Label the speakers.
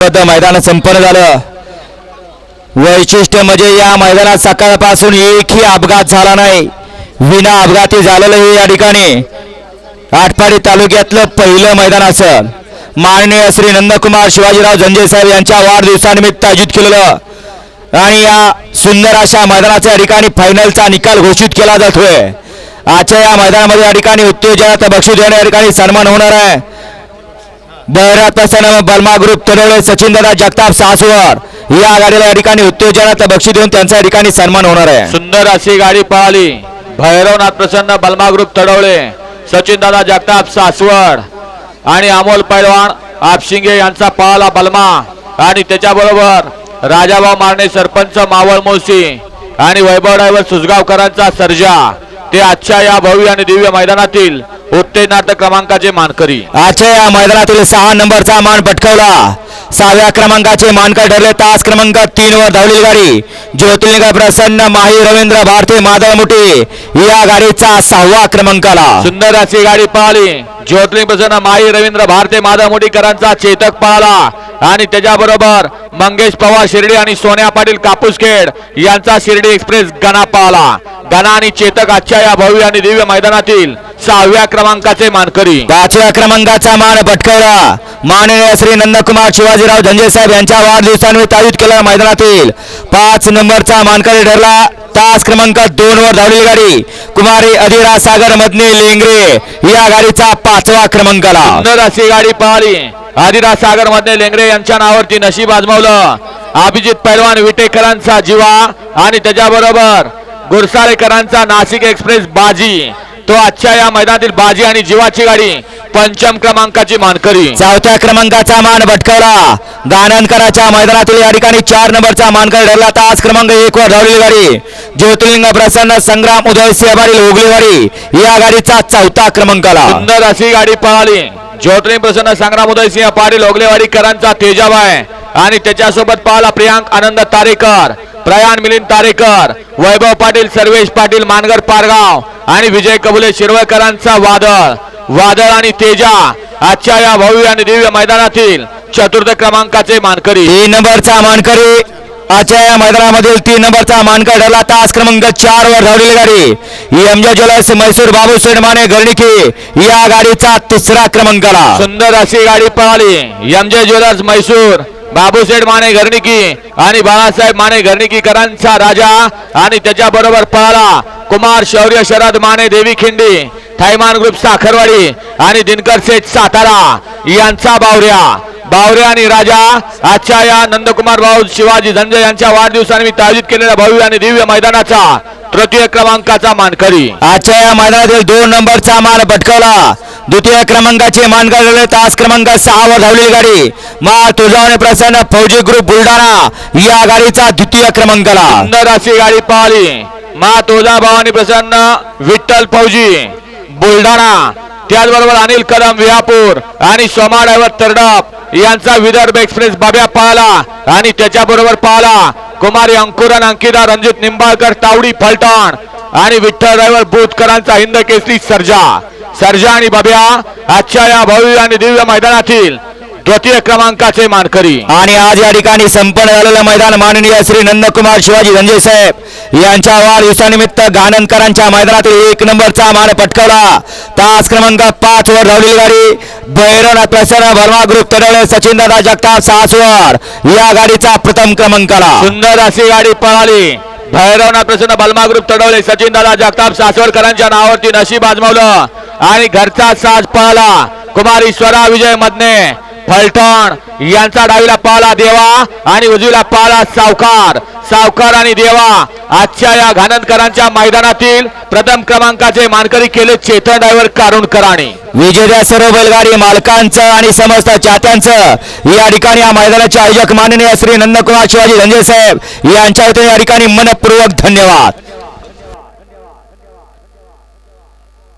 Speaker 1: मैदान संपन्न झालं. वैशिष्ट्य म्हणजे या मैदानात सकाळपासून एकही अपघात झाला नाही. विना अपघाती झालेलं हे या ठिकाणी आटपाडी तालुक्यातलं पहिलं मैदान असं. माननीय श्री नंदकुमार शिवाजीराव झंजे साहेब यांच्या वाढदिवसानिमित्त आयोजित केलेलं आणि या सुंदर अशा मैदानाच्या ठिकाणी फायनलचा निकाल घोषित केला जातोय. आजच्या या मैदानामध्ये या ठिकाणी उत्तेजनाचा बक्षीस देण्या ठिकाणी सन्मान होणार आहे. बहरात प्रसन्न बर्मा ग्रुप तडवळे सचिन दादा जगताप सासवर या गाडीला या ठिकाणी उत्तेजनाचा बक्षी देऊन त्यांचा या ठिकाणी सन्मान होणार आहे.
Speaker 2: सुंदर अशी गाडी पळाली. भैरवनाथ प्रसन्न बलमा ग्रुप तडवळे सचिन दादा जगताप सासवड आणि अमोल पैलवान आपशिंगे यांचा पळाला बलमा. आणि त्याच्याबरोबर राजाभाऊ मारणे सरपंच मावळ मोसी आणि वैभव ड्रायव्हर सुजगावकरांचा सर्जा. ते आजच्या या भव्य आणि दिव्य मैदानातील उत्तेजनार्थ क्रमांकाचे मानकरी.
Speaker 1: आजच्या या मैदानातील सहा नंबरचा मान पटकावला. सहाव्या क्रमांकाचे मानकर ठरले. तास क्रमांक तीन वर धावलेली गाडी. ज्योतिर्लिंग प्रसन्न माही रवींद्र भारती मादळ मुठी या गाडीचा सहावा क्रमांकाला.
Speaker 2: सुंदर अशी गाडी पळाली ज्योतिर्लिंग प्रसन्न माई रवींद्र भारते माधव मोडीकरांचा चेतक पळाला आणि त्याच्याबरोबर मंगेश पवार शिर्डी आणि सोन्या पाटील कापूसखेड यांचा शिर्डी एक्सप्रेस गणा पळाला गणा आणि चेतक आजच्या या भव्य आणि दिव्य मैदानातील सहाव्या क्रमांकाचे मानकरी.
Speaker 1: पाचव्या क्रमांकाचा मान पटकावला माननीय श्री नंदकुमार शिवाजीराव झंजे साहेब यांच्या वाढदिवसानिमित्त आयोजित केलेल्या मैदानातील पाच नंबरचा मानकरी ठरला. तास क्रमांक दोन वर धावलेली गाडी कुमारी अधिरा सागर मधने लेंगरे या गाडीचा पाचवा क्रमांकाला.
Speaker 2: सुंदर अशी गाडी पळाली आदिराज सागरमध्ये लेंगरे यांच्या नावावरती नशीब आजमावलं. अभिजित पैलवान विटेकरांचा जीवा आणि त्याच्याबरोबर गुरसाळेकरांचा नाशिक एक्सप्रेस बाजी. तो आजच्या या मैदानातील बाजी आणि जीवाची गाडी पंचम क्रमांकाची मानकरी.
Speaker 1: चौथ्या क्रमांकाचा मान भटकवला. गाणनकराच्या मैदानातील या ठिकाणी चार नंबरचा मानकर ठरला. तास क्रमांक एक वर धावलेली गाडी. ज्योतिर्लिंग प्रसन्न संग्राम उदय सेवारी हुगलीवाडी या गाडीचा चौथा क्रमांकाला.
Speaker 2: सुंदर अशी गाडी पळाली. ज्योतिर्लिंग प्रसन्न संग्राम उदय सिंह पाटील ओगलेवाडीकरांचा तेजाबाय आणि त्याच्यासोबत पाहला प्रियांक आनंद तारेकर. प्रयाण मिलिंद तारेकर वैभव पाटील सर्वेश पाटील मानगर पारगाव आणि विजय कबुले शिरवळकरांचा वादळ. वादळ आणि तेजा आजच्या या भव्य आणि दिव्य मैदानातील चतुर्थ क्रमांकाचे मानकरी.
Speaker 1: तीन नंबरचा मानकरी. आजच्या या मैदानामधील तीन नंबरचा मानकर ठरला तास क्रमांक चार वर धावलेली गाडी. एमजे ज्वेलर्स मैसूर बाबू माने गर्णिकी या गाडीचा तिसरा क्रमांकाला.
Speaker 2: सुंदर अशी गाडी पळाली. एमजे ज्वेलर्स मैसूर बाबूसेठ माने घरणिकी आणि बाळासाहेब माने घरणिकीकरांचा राजा आणि त्याच्या बरोबर पळाला. कुमार शौर्य शरद माने देवी खिंडी थायमान ग्रुप साखरवाडी आणि दिनकर सेठ सातारा यांचा बावऱ्या. बावऱ्या आणि राजा आजच्या या नंदकुमार भाऊ शिवाजी धनजय यांच्या वाढदिवसानिमित्त आयोजित केलेल्या भव्य आणि दिव्य मैदानाचा तृतीय क्रमांकाचा मानकरी.
Speaker 1: आजच्या या मैदानातील दोन नंबरचा मान पटकावला द्वितीय क्रमांकाचे मानकर तास क्रमांक सहा वर धावलेली गाडी. मा तुळजावणे प्रसन्न फौजी ग्रुप बुलढाणा या गाडीचा द्वितीय क्रमांकाला.
Speaker 2: सुंदर अशी गाडी पळाली मा तुळजाभवानी प्रसन्न विठ्ठल फौजी बुलढाणा. त्याचबरोबर अनिल कदम विहापूर आणि सोमा ड्रायव्हर तरडप. यांचा विदर्भ एक्सप्रेस बाब्या पाहला आणि त्याच्याबरोबर पाहला कुमारी अंकुरन अंकिता रणजित निंबाळकर तावडी फलटण आणि विठ्ठल ड्रायव्हर बोधकरांचा हिंद केसरी सर्जा. सर्जा आणि बाब्या आजच्या या भव्य आणि दिव्य मैदानातील द्वितीय क्रमांकाचे मानकरी.
Speaker 1: आणि आज या ठिकाणी संपन्न झालेलं मैदान माननीय श्री नंदकुमार शिवाजी धनंजय साहेब. यांच्या वाढदिवसानिमित्त गाणनकरांच्या मैदानातील एक नंबरचा मान पटकावला. तास क्रमांक पाच वर धावलेली गाडी. भैरवनाथ प्रसन्न भरमा ग्रुप तडवळे सचिन दादा जगताप सासवर या गाडीचा प्रथम क्रमांकाला.
Speaker 2: सुंदर अशी गाडी पळाली. भैरवनाथ प्रसन्न बलमा ग्रुप तडवले सचिन दादा जगताप सासवडकरांच्या नावावरती नशीब आजमावलं. आणि घरचा साज पळाला. कुमारी स्वरा विजय मधने फलटण यांचा डावीला पाला देवा आणि उजवीला पाला सावकार. सावकार आणि देवा आजच्या या घाणंदकरांच्या मैदानातील प्रथम क्रमांकाचे मानकरी केले चेतन डायव्हर कारुण कराणे.
Speaker 1: विजेत्या सर्व बैलगाडी मालकांचं आणि समस्त चात्यांचं या ठिकाणी या मैदानाचे आयोजक माननीय श्री नंदकुमार शिवाजी धनंजय साहेब यांच्या वतीने या ठिकाणी मनपूर्वक धन्यवाद.